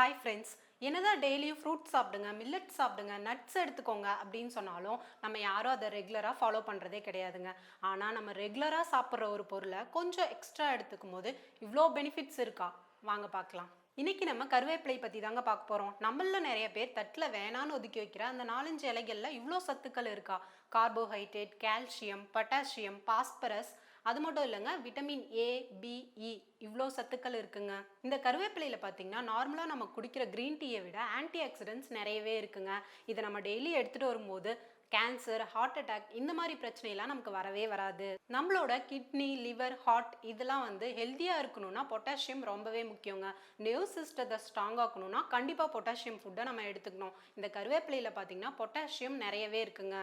Hi friends என்னதான் டெய்லியும் fruits சாப்பிடுங்க மில்லட் சாப்பிடுங்க நட்ஸ் எடுத்துக்கோங்க அப்படின்னு சொன்னாலும் நம்ம யாரும் அதை ரெகுலராக ஃபாலோ பண்ணுறதே கிடையாதுங்க. ஆனால் நம்ம ரெகுலராக சாப்பிட்ற ஒரு பொருளை கொஞ்சம் எக்ஸ்ட்ரா எடுத்துக்கும் போது இவ்வளோ பெனிஃபிட்ஸ் இருக்கா? வாங்க பார்க்கலாம். இன்றைக்கி நம்ம கருவேப்பிலை பற்றி தாங்க பார்க்க போகிறோம் நம்மளில் நிறைய பேர் தட்டில் வேணான்னு ஒதுக்கி வைக்கிற அந்த நாலஞ்சு இலைகளில் இவ்வளோ சத்துக்கள் இருக்கா? கார்போஹைட்ரேட் கால்சியம் பொட்டாசியம் பாஸ்பரஸ் அது மட்டும் இல்லைங்க விட்டமின் ஏ பிஇ இவ்வளோ சத்துக்கள் இருக்குங்க. இந்த கருவேப்பிலையில் பார்த்தீங்கன்னா நார்மலாக நம்ம குடிக்கிற க்ரீன் டீயை விட ஆன்டி ஆக்சிடென்ட்ஸ் நிறையவே இருக்குங்க. இதை நம்ம டெய்லி எடுத்துகிட்டு வரும்போது கேன்சர் ஹார்ட் அட்டாக் இந்த மாதிரி பிரச்சனையெல்லாம் நமக்கு வரவே வராது. நம்மளோட கிட்னி லிவர் ஹார்ட் இதெல்லாம் வந்து ஹெல்த்தியாக இருக்கணும்னா பொட்டாசியம் ரொம்பவே முக்கியங்க. நர்வ் சிஸ்டத்தை ஸ்ட்ராங் ஆக்கணும்னா கண்டிப்பாக பொட்டாசியம் ஃபுட்டை நம்ம எடுத்துக்கணும். இந்த கருவேப்பிலையில் பார்த்தீங்கன்னா பொட்டாசியம் நிறையவே இருக்குங்க.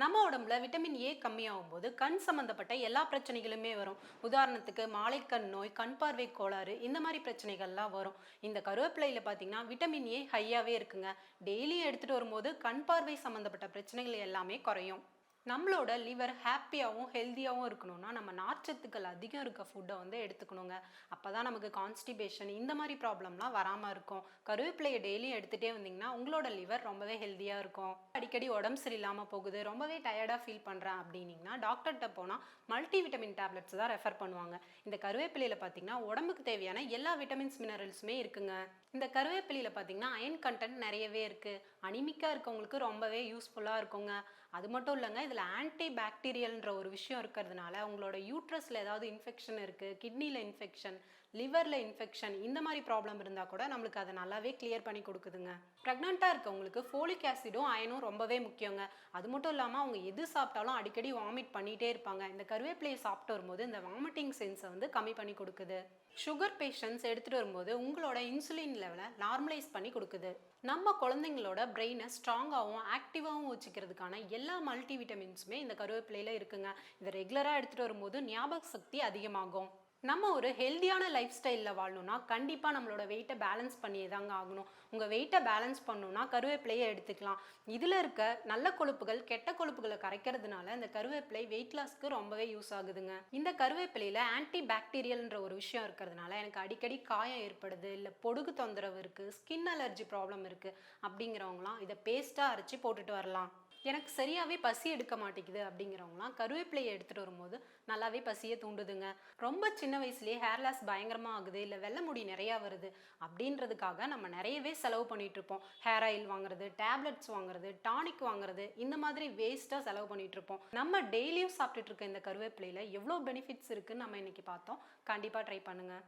நம்ம உடம்புல விட்டமின் ஏ கம்மியாகும் போது கண் சம்மந்தப்பட்ட எல்லா பிரச்சனைகளுமே வரும். உதாரணத்துக்கு மாலைக்கண் நோய் கண் பார்வை கோளாறு இந்த மாதிரி பிரச்சனைகள்லாம் வரும். இந்த கருவேப்பிலையில் பார்த்தீங்கன்னா விட்டமின் ஏ ஹையாகவே இருக்குங்க. டெய்லியும் எடுத்துகிட்டு வரும்போது கண் பார்வை சம்மந்தப்பட்ட பிரச்சனைகள் எல்லாமே குறையும். நம்மளோட லிவர் ஹாப்பியாகவும் ஹெல்த்தியாகவும் இருக்கணும்னா நம்ம நார்ச்சத்துக்கள் அதிகம் இருக்க ஃபுட்டை வந்து எடுத்துக்கணுங்க. அப்போ தான் நமக்கு கான்ஸ்டிபேஷன் இந்த மாதிரி ப்ராப்ளம்லாம் வராமல் இருக்கும். கருவேப்பிலையை டெய்லியும் எடுத்துகிட்டே வந்தீங்கன்னா உங்களோட லிவர் ரொம்பவே ஹெல்த்தியாக இருக்கும். அடிக்கடி உடம்பு சரியில்லாமல் போகுது ரொம்பவே டயர்டாக ஃபீல் பண்ணுறேன் அப்படின்னிங்கன்னா டாக்டர்கிட்ட போனால் மல்டி விட்டமின் டேப்லெட்ஸ் தான் ரெஃபர் பண்ணுவாங்க. இந்த கருவேப்பிலையில் பார்த்தீங்கன்னா உடம்புக்கு தேவையான எல்லா விட்டமின்ஸ் மினரல்ஸுமே இருக்குங்க. இந்த கருவேப்பிலையில் பார்த்தீங்கன்னா அயன் கண்டென்ட் நிறையவே இருக்குது அனிமிக்காக இருக்கவங்களுக்கு ரொம்பவே யூஸ்ஃபுல்லாக இருக்குங்க. அது மட்டும் இல்லைங்க இதில் ஆன்டி பாக்டீரியல்ன்ற ஒரு விஷயம் இருக்கிறதுனால உங்களோட யூட்ரஸில் ஏதாவது இன்ஃபெக்ஷன் இருக்குது கிட்னியில் இன்ஃபெக்ஷன் லிவரில் இன்ஃபெக்ஷன் இந்த மாதிரி ப்ராப்ளம் இருந்தால் கூட நம்மளுக்கு அதை நல்லாவே கிளியர் பண்ணி கொடுக்குதுங்க. ப்ரெக்னெண்ட்டாக இருக்கவங்களுக்கு ஃபோலிக் ஆசிடும் அயனும் ரொம்பவே முக்கியங்க. அது மட்டும் இல்லாமல் அவங்க எது சாப்பிட்டாலும் அடிக்கடி வாமிட் பண்ணிகிட்டே இருப்பாங்க. இந்த கருவேப்பிலையை சாப்பிட்டு வரும்போது இந்த வாமிட்டிங் சென்ஸை வந்து கம்மி பண்ணி கொடுக்குது. சுகர் பேஷண்ட்ஸ் எடுத்துகிட்டு வரும்போது உங்களோட இன்சுலின் லெவலை நார்மலைஸ் பண்ணி கொடுக்குது. நம்ம குழந்தைங்களோட பிரெயினை ஸ்ட்ராங்காகவும் ஆக்டிவாகவும் வச்சுக்கிறதுக்கான எல்லா மல்டி விட்டமின்ஸுமே இந்த கருவேப்பிலையில் இருக்குங்க. இதை ரெகுலராக எடுத்துகிட்டு வரும்போது ஞாபக சக்தி அதிகமாகும். நம்ம ஒரு ஹெல்த்தியான லைஃப் ஸ்டைலில் வாழணும்னா கண்டிப்பாக நம்மளோட வெயிட்டை பேலன்ஸ் பண்ணியே தாங்க ஆகணும். உங்கள் வெயிட்டை பேலன்ஸ் பண்ணணும்னா கருவேப்பிலையை எடுத்துக்கலாம். இதில் இருக்க நல்ல கொழுப்புகள் கெட்ட கொழுப்புகளை கரைக்கிறதுனால இந்த கருவேப்பிலை வெயிட் லாஸ்க்கு ரொம்பவே யூஸ் ஆகுதுங்க. இந்த கருவேப்பிலையில் ஆன்டி பாக்டீரியல்ன்ற ஒரு விஷயம் இருக்கிறதுனால எனக்கு அடிக்கடி காயம் ஏற்படுது இல்லை பொடுகு தொந்தரவு இருக்குது ஸ்கின் அலர்ஜி ப்ராப்ளம் இருக்குது அப்படிங்கிறவங்களாம் இதை பேஸ்ட்டாக அரைச்சி போட்டுட்டு வரலாம். எனக்கு சரியாகவே பசி எடுக்க மாட்டேங்குது அப்படிங்கிறவங்களாம் கருவேப்பிலையை எடுத்துகிட்டு வரும்போது நல்லாவே பசியை தூண்டுதுங்க. ரொம்ப சின்ன வயசுலேயே ஹேர் லாஸ் பயங்கரமாக ஆகுது இல்லை வெள்ளை முடி நிறையா வருது அப்படின்றதுக்காக நம்ம நிறையவே செலவு பண்ணிகிட்ருப்போம் இருப்போம். ஹேர் ஆயில் வாங்குறது டேப்லெட்ஸ் வாங்குறது டானிக் வாங்குறது இந்த மாதிரி வேஸ்ட்டாக செலவு பண்ணிகிட்ருப்போம் நம்ம டெய்லியும் சாப்பிட்டுட்டு இருக்க இந்த கருவேப்பிலையில் எவ்வளோ பெனிஃபிட்ஸ் இருக்குன்னு நம்ம இன்னைக்கு பார்த்தோம். கண்டிப்பாக ட்ரை பண்ணுங்கள்